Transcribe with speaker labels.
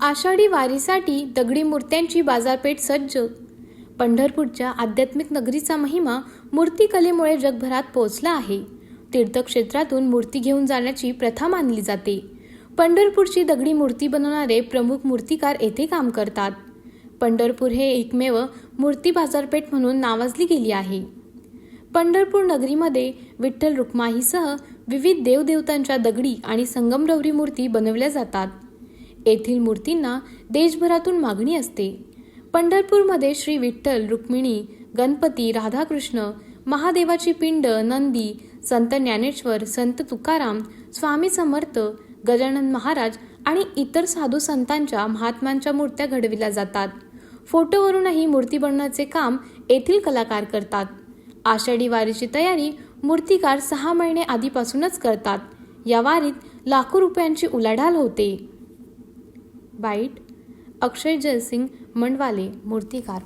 Speaker 1: आषाढी वारीसाठी दगडी मूर्त्यांची बाजारपेठ सज्ज. पंढरपूरच्या आध्यात्मिक नगरीचा महिमा मूर्तिकलेमुळे जगभरात पोहोचला आहे. तीर्थक्षेत्रातून मूर्ती घेऊन जाण्याची प्रथा मानली जाते. पंढरपूरची दगडी मूर्ती बनवणारे प्रमुख मूर्तिकार येथे काम करतात. पंढरपूर हे एकमेव मूर्ती बाजारपेठ म्हणून नावाजली गेली आहे. पंढरपूर नगरीमध्ये विठ्ठल रुक्माईसह विविध देवदेवतांच्या दगडी आणि संगमरवरी मूर्ती बनवल्या जातात. येथील मूर्तींना देशभरातून मागणी असते. पंढरपूरमध्ये श्री विठ्ठल रुक्मिणी गणपती राधाकृष्ण महादेवाची पिंड नंदी संत ज्ञानेश्वर संत तुकाराम स्वामी समर्थ गजानन महाराज आणि इतर साधू संतांच्या महात्म्यांच्या मूर्त्या घडविल्या जातात. फोटोवरूनही मूर्ती बनवण्याचे काम येथील कलाकार करतात. आषाढी वारीची तयारी मूर्तिकार सहा महिने आधीपासूनच करतात. या वारीत लाखो रुपयांची उलाढाल होते. बाईट अक्षय जयसिंग मंडवाले मूर्तिकार.